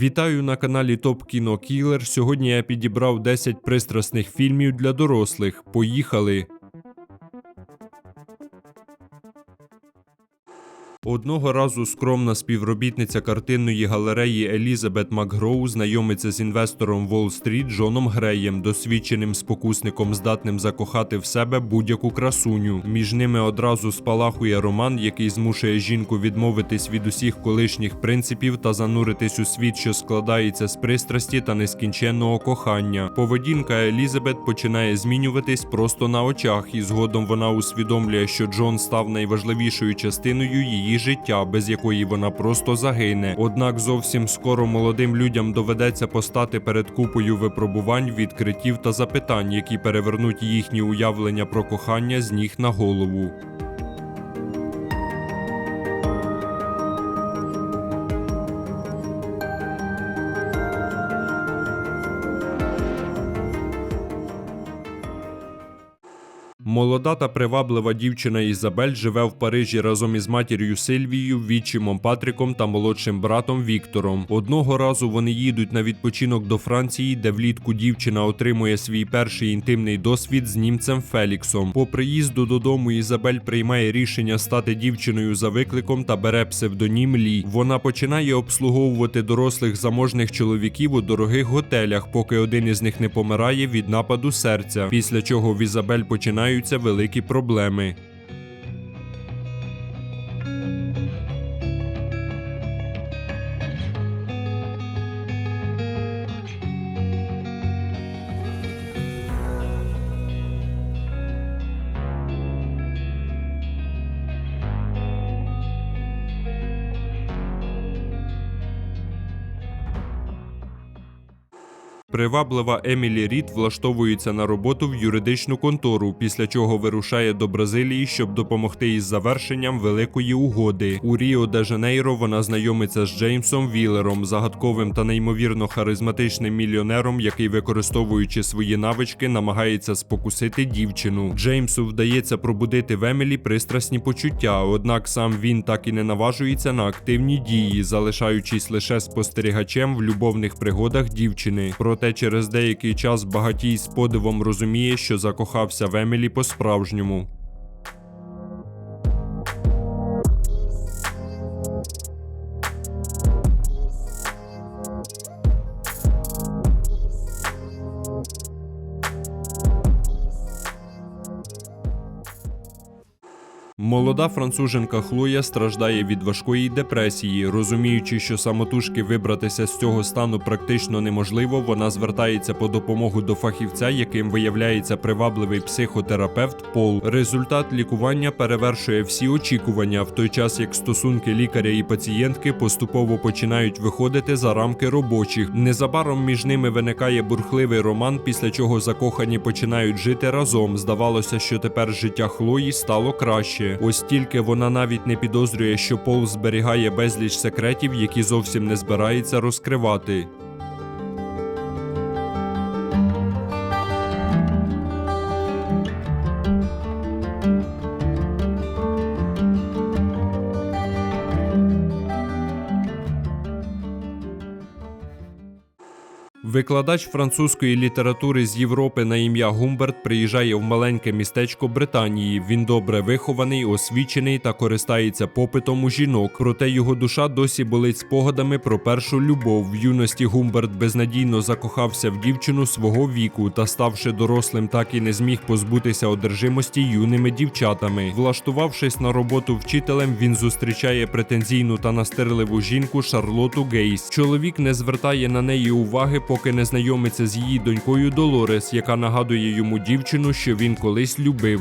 Вітаю на каналі Топ Кіно Кілер. Сьогодні я підібрав 10 пристрасних фільмів для дорослих. Поїхали! Одного разу скромна співробітниця картинної галереї Елізабет Макгроу знайомиться з інвестором Уолл-стріт Джоном Греєм, досвідченим спокусником, здатним закохати в себе будь-яку красуню. Між ними одразу спалахує роман, який змушує жінку відмовитись від усіх колишніх принципів та зануритись у світ, що складається з пристрасті та нескінченного кохання. Поведінка Елізабет починає змінюватись просто на очах, і згодом вона усвідомлює, що Джон став найважливішою частиною її життя, без якої вона просто загине. Однак зовсім скоро молодим людям доведеться постати перед купою випробувань, відкриттів та запитань, які перевернуть їхні уявлення про кохання з ніг на голову. Молода та приваблива дівчина Ізабель живе в Парижі разом із матір'ю Сильвією, відчимом Патріком та молодшим братом Віктором. Одного разу вони їдуть на відпочинок до Франції, де влітку дівчина отримує свій перший інтимний досвід з німцем Феліксом. По приїзду додому Ізабель приймає рішення стати дівчиною за викликом та бере псевдонім Лі. Вона починає обслуговувати дорослих заможних чоловіків у дорогих готелях, поки один із них не помирає від нападу серця. Після чого в Ізабель починаються великі проблеми. Приваблива Емілі Рід влаштовується на роботу в юридичну контору, після чого вирушає до Бразилії, щоб допомогти із завершенням великої угоди. У Ріо де Жанейро вона знайомиться з Джеймсом Вілером, загадковим та неймовірно харизматичним мільйонером, який, використовуючи свої навички, намагається спокусити дівчину. Джеймсу вдається пробудити в Емілі пристрасні почуття, однак сам він так і не наважується на активні дії, залишаючись лише спостерігачем в любовних пригодах дівчини. Проте через деякий час багатій з подивом розуміє, що закохався в Емілі по-справжньому. Молода француженка Хлоя страждає від важкої депресії. Розуміючи, що самотужки вибратися з цього стану практично неможливо, вона звертається по допомогу до фахівця, яким виявляється привабливий психотерапевт Пол. Результат лікування перевершує всі очікування, в той час як стосунки лікаря і пацієнтки поступово починають виходити за рамки робочих. Незабаром між ними виникає бурхливий роман, після чого закохані починають жити разом. Здавалося, що тепер життя Хлої стало краще. Ось тільки вона навіть не підозрює, що Пол зберігає безліч секретів, які зовсім не збирається розкривати. Викладач французької літератури з Європи на ім'я Гумберт приїжджає в маленьке містечко Британії. Він добре вихований, освічений та користається попитом у жінок. Проте його душа досі болить спогадами про першу любов. В юності Гумберт безнадійно закохався в дівчину свого віку та, ставши дорослим, так і не зміг позбутися одержимості юними дівчатами. Влаштувавшись на роботу вчителем, він зустрічає претензійну та настирливу жінку Шарлоту Гейс. Чоловік не звертає на неї уваги, поки не знайомиться з її донькою Долорес, яка нагадує йому дівчину, що він колись любив.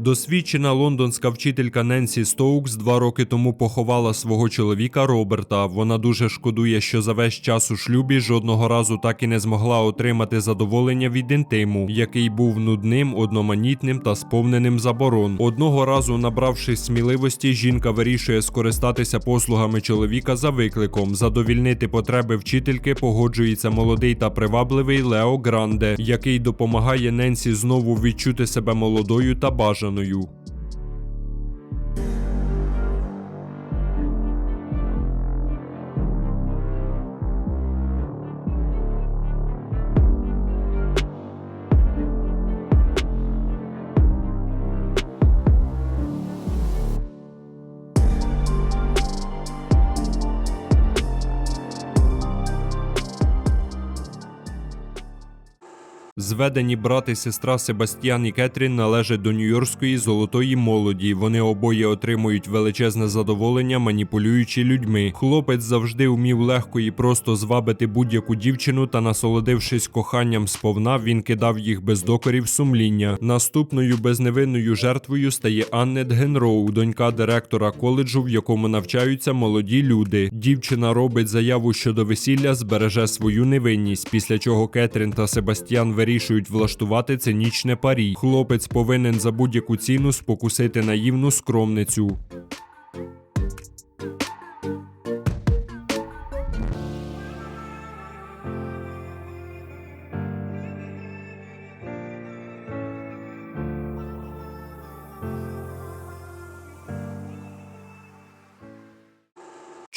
Досвідчена лондонська вчителька Ненсі Стоукс два роки тому поховала свого чоловіка Роберта. Вона дуже шкодує, що за весь час у шлюбі жодного разу так і не змогла отримати задоволення від інтиму, який був нудним, одноманітним та сповненим заборон. Одного разу, набравшись сміливості, жінка вирішує скористатися послугами чоловіка за викликом. Задовільнити потреби вчительки погоджується молодий та привабливий Лео Гранде, який допомагає Ненсі знову відчути себе молодою та бажаною впевненою. Зведені брат і сестра Себастьян і Кетрін належать до нью-йоркської золотої молоді. Вони обоє отримують величезне задоволення, маніпулюючи людьми. Хлопець завжди вмів легко і просто звабити будь-яку дівчину та, насолодившись коханням сповна, він кидав їх без докорів сумління. Наступною безневинною жертвою стає Аннет Генроу, донька директора коледжу, в якому навчаються молоді люди. Дівчина робить заяву щодо весілля, збереже свою невинність, після чого Кетрін та Себастьян вирішують влаштувати цинічне парі. Хлопець повинен за будь-яку ціну спокусити наївну скромницю.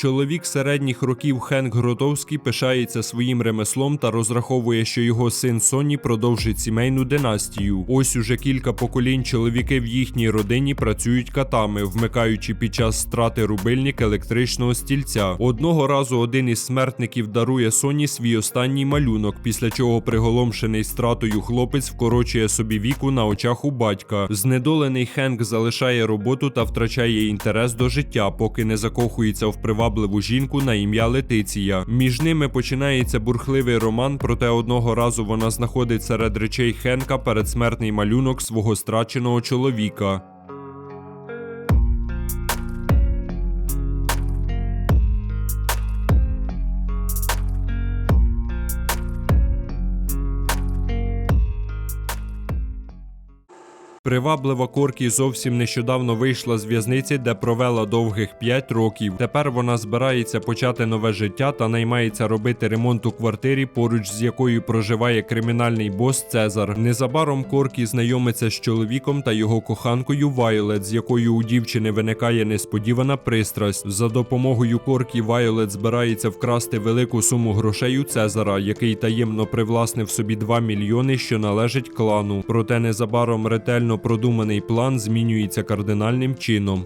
Чоловік середніх років Хенк Гротовський пишається своїм ремеслом та розраховує, що його син Соні продовжить сімейну династію. Ось уже кілька поколінь чоловіки в їхній родині працюють катами, вмикаючи під час страти рубильник електричного стільця. Одного разу один із смертників дарує Соні свій останній малюнок, після чого приголомшений стратою хлопець вкорочує собі віку на очах у батька. Знедолений Хенк залишає роботу та втрачає інтерес до життя, поки не закохується в привабливу жінку на ім'я Летиція. Між ними починається бурхливий роман, проте одного разу вона знаходить серед речей Хенка передсмертний малюнок свого страченого чоловіка. Приваблива Коркі зовсім нещодавно вийшла з в'язниці, де провела довгих 5 років. Тепер вона збирається почати нове життя та наймається робити ремонт у квартирі, поруч з якою проживає кримінальний бос Цезар. Незабаром Коркі знайомиться з чоловіком та його коханкою Вайолет, з якою у дівчини виникає несподівана пристрасть. За допомогою Коркі Вайолет збирається вкрасти велику суму грошей у Цезара, який таємно привласнив собі 2 мільйони, що належать клану. Проте незабаром ретельно продуманий план змінюється кардинальним чином.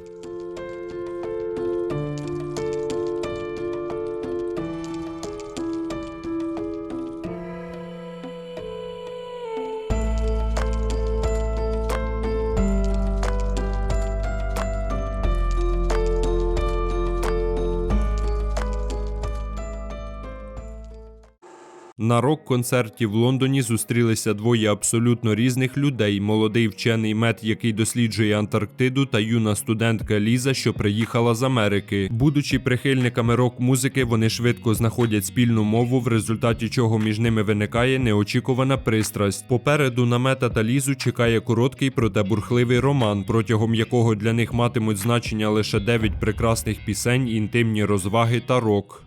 На рок-концерті в Лондоні зустрілися двоє абсолютно різних людей: молодий вчений мед, який досліджує Антарктиду, та юна студентка Ліза, що приїхала з Америки. Будучи прихильниками рок-музики, вони швидко знаходять спільну мову, в результаті чого між ними виникає неочікувана пристрасть. Попереду на мета та Лізу чекає короткий, проте бурхливий роман, протягом якого для них матимуть значення лише 9 прекрасних пісень, інтимні розваги та рок.